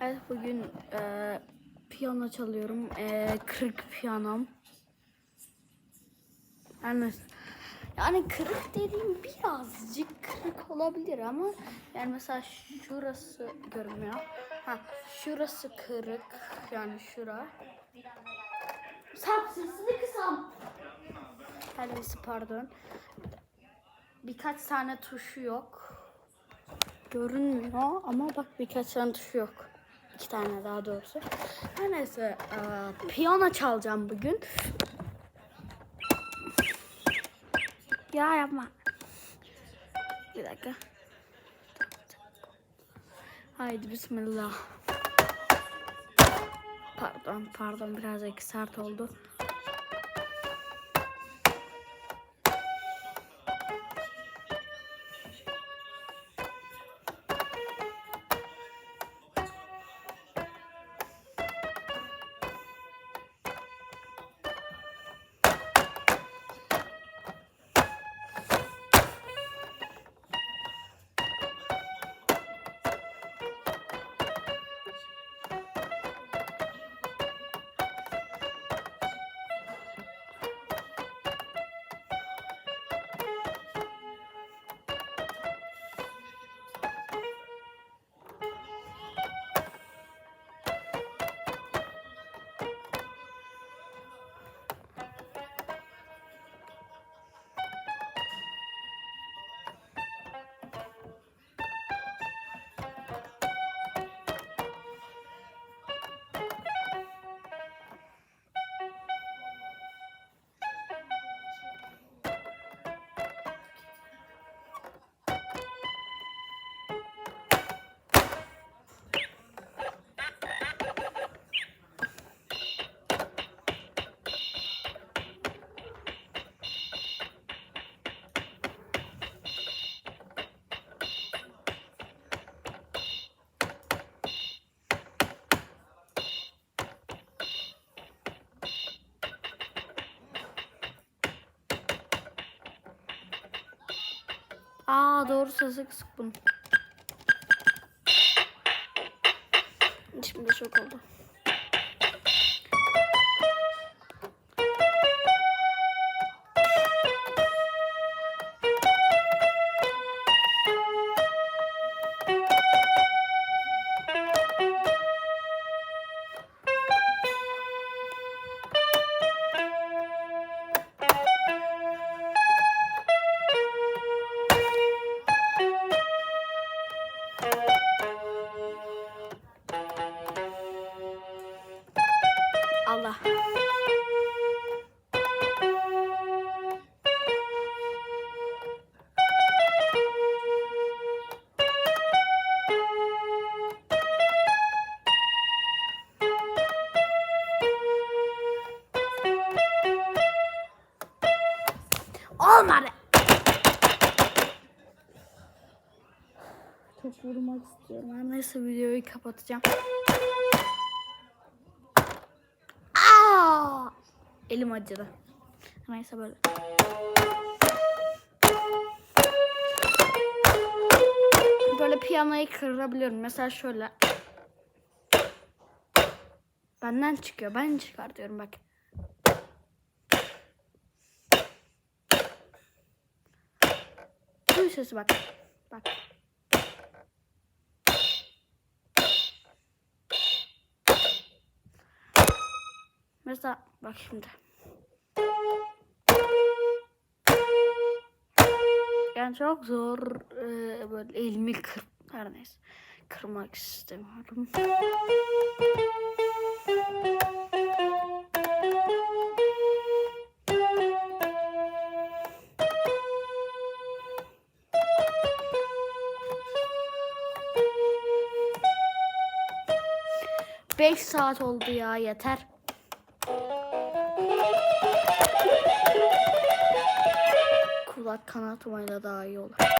Evet bugün e, piyano çalıyorum. E, kırık piyanom. Yani, yani kırık dediğim birazcık kırık olabilir ama yani mesela şurası görünmüyor. Ha şurası kırık yani şura. Sap sesini kısam. Her neyse pardon. Birkaç tane tuşu yok. Görünmüyor ama bak birkaç tane tuşu yok. İki tane daha doğrusu. Her neyse e, piyano çalacağım bugün. Ya yapma. Bir dakika. Haydi bismillah. Pardon pardon birazcık sert oldu. Aa doğru sesi kısık bunun. Şimdi şok oldu. Olmadı. Çok vurmak istiyorum. Ben neyse videoyu kapatacağım. Aa! Elim acıdı. Neyse böyle. Böyle piyanoyu kırabiliyorum. Mesela şöyle. Benden çıkıyor. Ben çıkartıyorum bak. Sesi bak. Bak. Mesela bak şimdi. Yani çok zor e, böyle elimi kır her neyse kırmak istemiyorum. Beş saat oldu ya yeter. Kulak kanatmayla daha iyi olur.